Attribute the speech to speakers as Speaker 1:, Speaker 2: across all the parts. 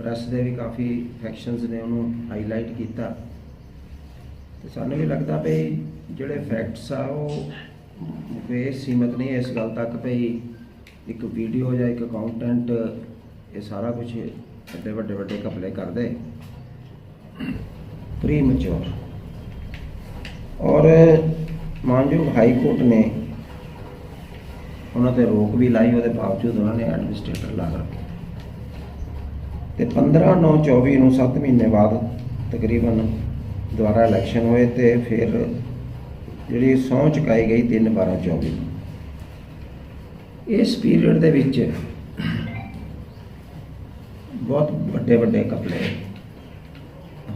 Speaker 1: Press ਦੇ ਵੀ ਕਾਫੀ factions ਨੇ ਉਹਨੂੰ ਹਾਈਲਾਈਟ ਕੀਤਾ। ਤੇ ਸਾਨੂੰ ਵੀ ਲੱਗਦਾ ਵੀ ਜਿਹੜੇ ਫੈਕਟਸ ਆ ਉਹ ਵੇ ਸੀਮਤ ਨਹੀਂ ਇਸ ਗੱਲ ਤੱਕ ਵੀ ਇੱਕ ਵੀਡੀਓ ਜਾਂ ਇੱਕ ਅਕਾਊਂਟੈਂਟ ਇਹ ਸਾਰਾ ਕੁਝ ਵੱਡੇ ਵੱਡੇ ਵੱਡੇ ਕਪਲੇ ਕਰਦੇ। ਪ੍ਰੀ ਮੈਚੁਰ ਔਰ ਮਾਨਯੋਗ ਹਾਈ ਕੋਰਟ ਨੇ ਉਹਨਾਂ ਤੇ ਰੋਕ ਵੀ ਲਾਈ, ਉਹਦੇ ਬਾਵਜੂਦ ਉਹਨਾਂ ਨੇ ਐਡਮਿਨਿਸਟ੍ਰੇਟਰ ਲਾ ਰੱਖੇ ਤੇ 15 9 24 ਨੂੰ 7 ਮਹੀਨੇ ਬਾਅਦ ਤਕਰੀਬਨ ਦੁਬਾਰਾ ਇਲੈਕਸ਼ਨ ਹੋਏ ਤੇ ਫਿਰ ਜਿਹੜੀ ਸਹੁੰ ਚੁਕਾਈ ਗਈ 3 12 24 ਇਸ ਪੀਰੀਅਡ ਦੇ ਵਿੱਚ ਬਹੁਤ ਵੱਡੇ ਵੱਡੇ ਕਪਲੇ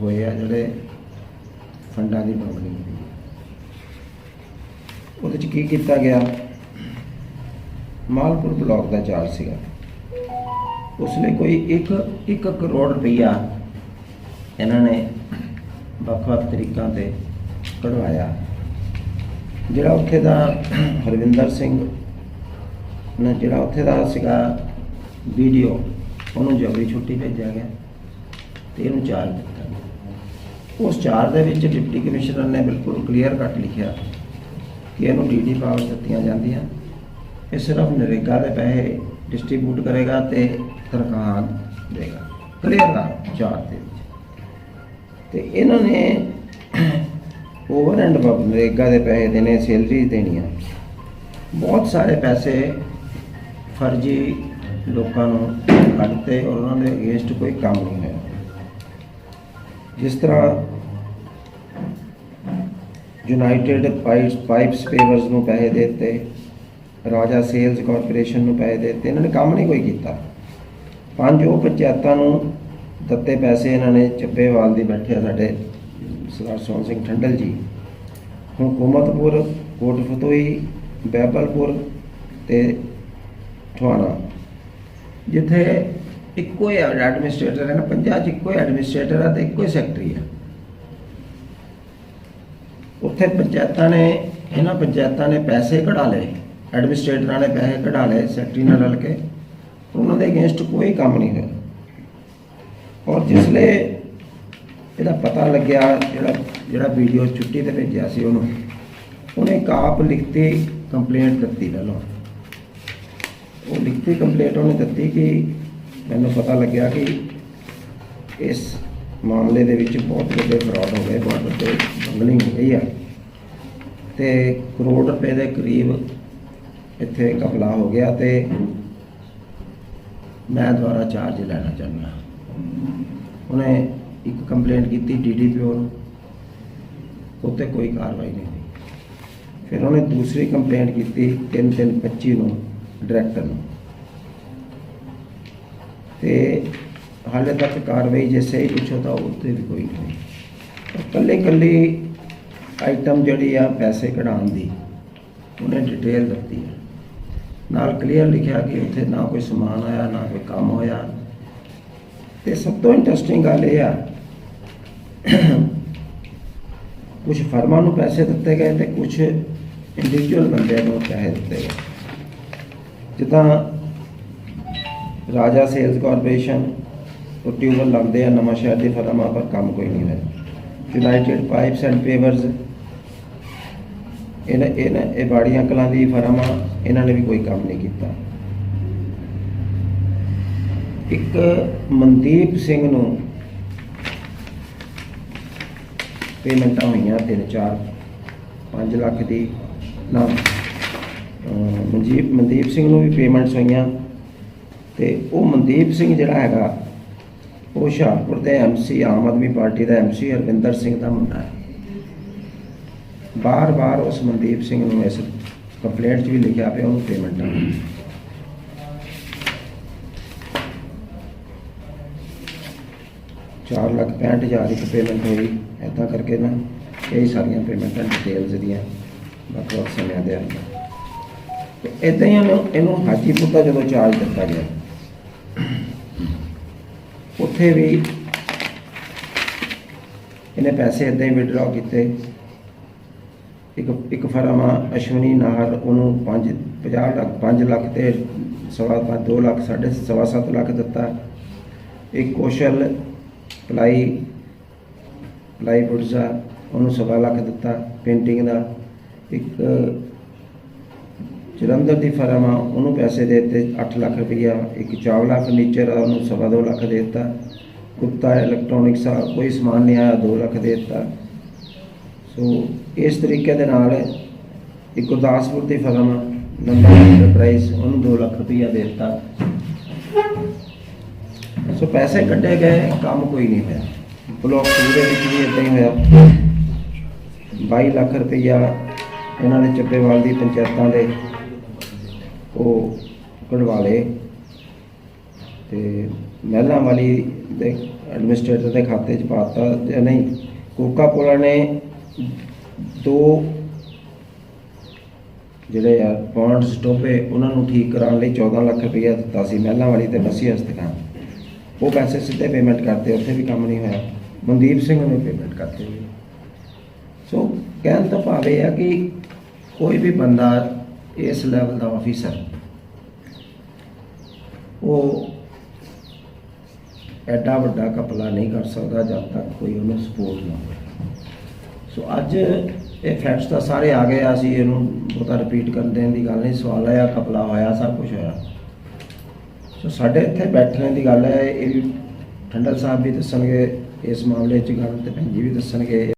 Speaker 1: ਹੋਏ ਆ ਜਿਹੜੇ ਫੰਡਾਂ ਦੀ ਮੰਗਣੀ ਹੋਈ ਉਹਦੇ ਚ ਕੀ ਕੀਤਾ ਗਿਆ? ਮਾਲਪੁਰ ਬਲਾਕ ਦਾ ਚਾਰਜ ਸੀਗਾ। ਉਸ ਲਈ ਕੋਈ 1 1 ਕਰੋੜ ਰੁਪਈਆ ਇਹਨਾਂ ਨੇ ਵੱਖ-ਵੱਖ ਤਰੀਕਾਂ ਤੇ ਕਢਵਾਇਆ। ਜਿਹੜਾ ਉੱਥੇ ਦਾ ਹਰਵਿੰਦਰ ਸਿੰਘ ਨੇ, ਜਿਹੜਾ ਉੱਥੇ ਦਾ ਸੀਗਾ ਵੀਡੀਓ, ਉਹਨੂੰ ਜਬਰੀ ਛੁੱਟੀ ਭੇਜਿਆ ਗਿਆ ਤੇ ਇਹਨੂੰ ਚਾਰਜ ਦਿੱਤਾ ਗਿਆ। ਉਸ ਚਾਰਜ ਦੇ ਵਿੱਚ ਡਿਪਟੀ ਕਮਿਸ਼ਨਰ ਨੇ ਬਿਲਕੁਲ ਕਲੀਅਰ ਕੱਟ ਲਿਖਿਆ ਕਿ ਇਹਨੂੰ ਡੀਡੀ ਪਾਵਰ ਦਿੱਤੀਆਂ ਜਾਂਦੀਆਂ। ਇਹ ਸਿਰਫ ਨਰੇਗਾ ਦੇ ਪੈਸੇ ਡਿਸਟ੍ਰੀਬਿਊਟ ਕਰੇਗਾ ਤੇ ਤਨਖਾਹ ਦੇਗਾ। ਕਲੀਅਰ ਦਾ ਦੇ ਵਿੱਚ। ਤੇ ਇਹਨਾਂ ਨੇ ਓਵਰ ਐਂਡ ਅਬਵ ਨਰੇਗਾ ਦੇ ਪੈਸੇ ਦੇਣੇ ਸੈਲਰੀ ਦੇਣੀਆਂ। ਬਹੁਤ ਸਾਰੇ ਪੈਸੇ ਫਰਜ਼ੀ ਲੋਕਾਂ ਨੂੰ ਕੱਢਤੇ ਔਰ ਉਹਨਾਂ ਦੇ ਅਗੇਂਸਟ ਕੋਈ ਕੰਮ ਨਹੀਂ ਹੋਇਆ। ਜਿਸ ਤਰ੍ਹਾਂ ਯੂਨਾਈਟਿਡ ਪਾਈਪਸ ਪਾਈਪਸ ਪੇਵਰਸ ਨੂੰ ਪੈਸੇ ਦੇ ਦਿੱਤੇ ਰਾਜਾ ਸੇਲਸ ਕਾਰਪੋਰੇਸ਼ਨ ਨੂੰ ਪੈਸੇ ਦਿੱਤੇ, ਇਹਨਾਂ ਨੇ ਕੰਮ ਨਹੀਂ ਕੋਈ ਕੀਤਾ। ਪੰਜ ਉਹ ਪੰਚਾਇਤਾਂ ਨੂੰ ਦਿੱਤੇ ਪੈਸੇ, ਇਹਨਾਂ ਨੇ ਚੱਬੇਵਾਲ ਦੀ ਬੈਠੇ ਆ ਸਾਡੇ ਸਰਦਾਰ ਸੋਹਣ ਸਿੰਘ ਠੰਡਲ ਜੀ। ਹੁਕੂਮਤਪੁਰ ਕੋਟ ਫਤੋਈ ਬੈਬਲਪੁਰ ਤੇ ਠਵਾਣਾ। ਜਿੱਥੇ ਇੱਕੋ ਹੀ ਐਡਮਿਨਿਸਟ੍ਰੇਟਰ ਹੈ ਨਾ ਪੰਜਾਂ 'ਚ ਇੱਕੋ ਹੀ ਐਡਮਿਨਿਸਟ੍ਰੇਟਰ ਹੈ ਤੇ ਇੱਕੋ ਹੀ ਸੈਕਟਰੀ ਹੈ ਉੱਥੇ ਪੰਚਾਇਤਾਂ ਨੇ, ਇਹਨਾਂ ਪੰਚਾਇਤਾਂ ਨੇ ਪੈਸੇ ਕਢਾ ਲਏ। ਐਡਮਿਨਿਸਟ੍ਰੇਟਰਾਂ ਨੇ ਪੈਸੇ ਕਢਾ ਲਏ, ਸੈਕਟਰੀ ਨਾਲ ਰਲ ਕੇ। ਉਹਨਾਂ ਦੇ ਅਗੇਂਸਟ ਕੋਈ ਕੰਮ ਨਹੀਂ ਹੋਇਆ। ਔਰ ਜਿਸਲੇ ਇਹਦਾ ਪਤਾ ਲੱਗਿਆ, ਜਿਹੜਾ ਜਿਹੜਾ ਵੀਡੀਓ ਛੁੱਟੀ ਤੇ ਭੇਜਿਆ ਸੀ ਉਹਨੂੰ, ਉਹਨੇ ਇੱਕ ਆਪ ਲਿਖਤੀ ਕੰਪਲੇਂਟ ਦਿੱਤੀ ਪਹਿਲਾਂ। ਉਹ ਲਿਖਤੀ ਕੰਪਲੇਂਟ ਉਹਨੇ ਦਿੱਤੀ ਕਿ ਮੈਨੂੰ ਪਤਾ ਲੱਗਿਆ ਕਿ ਇਸ ਮਾਮਲੇ ਦੇ ਵਿੱਚ ਬਹੁਤ ਵੱਡੇ ਫਰਾਡ ਹੋ ਗਏ, ਬਹੁਤ ਵੱਡੇ ਬੰਗਲਿੰਗ ਹੋ ਗਈ ਆ। ਤੇ ਕਰੋੜ ਰੁਪਏ ਦੇ ਕਰੀਬ ਇੱਥੇ ਕਪਲਾ ਹੋ ਗਿਆ ਤੇ ਮੈਂ ਦੁਆਰਾ ਚਾਰਜ ਲੈਣਾ ਚਾਹੁੰਦਾ। ਉਹਨੇ ਇੱਕ ਕੰਪਲੇਂਟ ਕੀਤੀ ਡੀਡੀਪੀਓ ਨੂੰ। ਉੱਤੇ ਕੋਈ ਕਾਰਵਾਈ ਨਹੀਂ ਹੋਈ। ਫਿਰ ਉਹਨੇ ਦੂਸਰੀ ਕੰਪਲੇਂਟ ਕੀਤੀ 3325 ਨੂੰ ਡਾਇਰੈਕਟਰ ਨੂੰ। ਤੇ ਹਾਲੇ ਤੱਕ ਕਾਰਵਾਈ ਜੇ ਸਹੀ ਪੁੱਛੋ ਤਾਂ ਉੱਤੇ ਵੀ ਕੋਈ ਨਹੀਂ ਹੋਈ। ਕੱਲੇ ਕੱਲੇ ਆਈਟਮ ਜਿਹੜੀ ਆ ਪੈਸੇ ਕਢਾਉਣ ਦੀ, ਉਹਨੇ ਡਿਟੇਲ ਦਿੱਤੀ ਹੈ ਨਾਲ ਕਲੀਅਰ ਲਿਖਿਆ ਕਿ ਉੱਥੇ ਨਾ ਕੋਈ ਸਮਾਨ ਆਇਆ, ਨਾ ਕੋਈ ਕੰਮ ਹੋਇਆ। ਤੇ ਸਭ ਤੋਂ ਇੰਟਰਸਟਿੰਗ ਗੱਲ ਇਹ ਆ ਕੁਝ ਫਰਮਾਂ ਨੂੰ ਪੈਸੇ ਦਿੱਤੇ ਗਏ ਤੇ ਕੁਝ ਇੰਡੀਵਿਜੂਅਲ ਬੰਦਿਆਂ ਨੂੰ ਪੈਸੇ ਦਿੱਤੇ ਗਏ। ਜਿੱਦਾਂ ਰਾਜਾ ਸੇਲਸ ਕਾਰਪੋਰੇਸ਼ਨ ਉਹ ਟਿਊਬਲ ਲਾਉਂਦੇ ਆ, ਨਵਾਂ ਸ਼ਹਿਰ ਦੀ ਫਰਮਾਂ, ਪਰ ਕੰਮ ਕੋਈ ਨਹੀਂ ਹੋਇਆ। ਯੂਨਾਈਟਿਡ ਪਾਈਪਸ ਐਂਡ ਪੇਵਰਸ ਇਹਨਾਂ ਇਹਨਾਂ ਇਹ ਬਾੜੀਆਂ ਕਲਾਂ ਦੀ ਫਰਮ ਆ, ਇਹਨਾਂ ਨੇ ਵੀ ਕੋਈ ਕੰਮ ਨਹੀਂ ਕੀਤਾ। ਇੱਕ ਮਨਦੀਪ ਸਿੰਘ ਨੂੰ ਪੇਮੈਂਟਾਂ ਹੋਈਆਂ ਤਿੰਨ ਚਾਰ 5 ਲੱਖ ਦੀ ਨਾ ਅਹ ਮਨਜੀਤ ਮਨਦੀਪ ਸਿੰਘ ਨੂੰ ਵੀ ਪੇਮੈਂਟਸ ਹੋਈਆਂ। ਤੇ ਉਹ ਮਨਦੀਪ ਸਿੰਘ ਜਿਹੜਾ ਹੈਗਾ, ਉਹ ਹੁਸ਼ਿਆਰਪੁਰ ਦੇ ਐਮਸੀ ਆਮ ਆਦਮੀ ਪਾਰਟੀ ਦਾ ਐਮਸੀ ਹਰਵਿੰਦਰ ਸਿੰਘ ਦਾ ਮੁੰਡਾ ਹੈ। ਬਾਰ-ਬਾਰ ਉਸ ਮਨਦੀਪ ਸਿੰਘ ਨੂੰ ਇਸ ਕੰਪਲੇਂਟ 'ਚ ਵੀ ਲਿਖਿਆ ਪਿਆ, ਉਹਨੂੰ ਪੇਮੈਂਟ ਆ। ਚਾਰ ਲੱਖ ਪੈਂਹਠ ਹਜ਼ਾਰ ਇੱਕ ਪੇਮੈਂਟ ਹੋਈ ਐਦਾਂ ਕਰਕੇ ਨਾ ਕਈ ਸਾਰੀਆਂ ਪੇਮੈਂਟਾਂ ਡਿਟੇਲਸ ਦੀਆਂ। ਵੱਖ-ਵੱਖ ਸਮਿਆਂ ਦੇ ਅੰਦਰ। ਤੇ ਇਦਾਂ ਹੀ ਇਹਨੂੰ ਇਹਨੂੰ ਹਾਜੀਪੁਰ ਦਾ ਜਦੋਂ ਚਾਰਜ ਦਿੱਤਾ ਗਿਆ, ਉੱਥੇ ਵੀ ਇਹਨੇ ਪੈਸੇ ਇਦਾਂ ਹੀ ਵਿਡਰਾਅ ਕੀਤੇ। ਇੱਕ ਇੱਕ ਫਰਮ ਆ ਅਸ਼ਵਨੀ ਨਾਹਰ, ਉਹਨੂੰ 5 50 ਲੱਖ 5 ਲੱਖ ਤੇ ਸਵਾ ਪੰਜ 2 ਲੱਖ, ਸਾਢੇ ਸਵਾ ਸੱਤ ਲੱਖ ਦਿੱਤਾ। ਇੱਕ ਕੌਸ਼ਲ ਪਲਾਈ ਪਲਾਈ ਪੁਰਜ਼ਾ ਉਹਨੂੰ ਸਵਾ ਲੱਖ ਦਿੱਤਾ ਪੇਂਟਿੰਗ ਦਾ। ਇੱਕ ਜਲੰਧਰ ਦੀ ਫਰਮ ਆ, ਉਹਨੂੰ ਪੈਸੇ ਦੇ ਦਿੱਤੇ 8 ਲੱਖ ਰੁਪਈਆ। ਇੱਕ ਚਾਵਲਾ ਫਰਨੀਚਰ ਆ, ਉਹਨੂੰ ਸਵਾ ਦੋ ਲੱਖ ਦੇ ਦਿੱਤਾ। ਗੁਪਤਾ ਇਲੈਕਟ੍ਰੋਨਿਕਸ ਆ, ਕੋਈ ਸਮਾਨ ਨਹੀਂ ਆਇਆ 2 ਲੱਖ ਦੇ ਦਿੱਤਾ। ਸੋ ਇਸ ਤਰੀਕੇ ਦੇ ਨਾਲ ਇੱਕ ਗੁਰਦਾਸਪੁਰ ਦੀ ਫਰਮ ਨੰਬਰ ਐਂਟਰਪ੍ਰਾਈਜ਼ ਉਹਨੂੰ 2 ਲੱਖ ਰੁਪਈਆ ਦੇ ਦਿੱਤਾ। ਸੋ ਪੈਸੇ ਕੱਢੇ ਗਏ, ਕੰਮ ਕੋਈ ਨਹੀਂ ਹੋਇਆ। ਬਲੋਕ ਟੂ ਦੇ ਵਿੱਚ ਵੀ ਇਦਾਂ ਹੀ ਹੋਇਆ। 22 ਲੱਖ ਰੁਪਈਆ ਇਹਨਾਂ ਨੇ ਚੱਬੇਵਾਲ ਦੀ ਪੰਚਾਇਤਾਂ ਦੇ ਉਹ ਕਢਵਾ ਲਏ। ਤੇ ਮਹਿਲਾ ਵਾਲੀ ਦੇ ਐਡਮਿਨਿਸਟ੍ਰੇਟਰ ਦੇ ਖਾਤੇ 'ਚ ਪਾਤਾ ਜਾਂ ਨਹੀਂ, ਕੋਕਾ ਕੋਲਾ ਨੇ ਦੋ ਜਿਹੜੇ ਆ ਪੌਂਡਸ ਟੋਪੇ ਉਹਨਾਂ ਨੂੰ ਠੀਕ ਕਰਾਉਣ ਲਈ 14 ਲੱਖ ਰੁਪਈਆ ਦਿੱਤਾ ਸੀ ਮਹਿਲਾ ਵਾਲੀ ਤੇ ਮਸੀ ਹਸਤਕਾਂ। ਉਹ ਪੈਸੇ ਸਿੱਧੇ ਪੇਮੈਂਟ ਕਰਤੇ, ਉੱਥੇ ਵੀ ਕੰਮ ਨਹੀਂ ਹੋਇਆ। ਮਨਦੀਪ ਸਿੰਘ ਨੂੰ ਪੇਮੈਂਟ ਕਰਤੇ ਜੀ। ਸੋ ਕਹਿਣ ਤੋਂ ਭਾਵ ਇਹ ਆ ਕਿ ਕੋਈ ਵੀ ਬੰਦਾ ਇਸ ਲੈਵਲ ਦਾ ਆਫੀਸਰ ਉਹ ਐਡਾ ਵੱਡਾ ਕਪਲਾ ਨਹੀਂ ਕਰ ਸਕਦਾ ਜਦ ਤੱਕ ਕੋਈ ਉਹਨੂੰ ਸਪੋਰਟ ਨਾ ਹੋਵੇ। ਸੋ ਅੱਜ ਇਹ ਫੈਕਟਸ ਤਾਂ ਸਾਰੇ ਆ ਗਏ ਆ, ਅਸੀਂ ਇਹਨੂੰ ਬਹੁਤਾ ਰਿਪੀਟ ਕਰਨ ਦੇਣ ਦੀ ਗੱਲ ਨਹੀਂ। ਸਵਾਲ ਹੈ ਕਪਲਾ ਹੋਇਆ, ਸਭ ਕੁਝ ਹੋਇਆ। ਸੋ ਸਾਡੇ ਇੱਥੇ ਬੈਠਣ ਦੀ ਗੱਲ ਹੈ, ਇਹ ਵੀ ਠੰਡਲ ਸਾਹਿਬ ਵੀ ਦੱਸਣਗੇ, ਇਸ ਮਾਮਲੇ 'ਚ ਗੱਲ ਤੇ ਭੈਣ ਜੀ ਵੀ ਦੱਸਣਗੇ।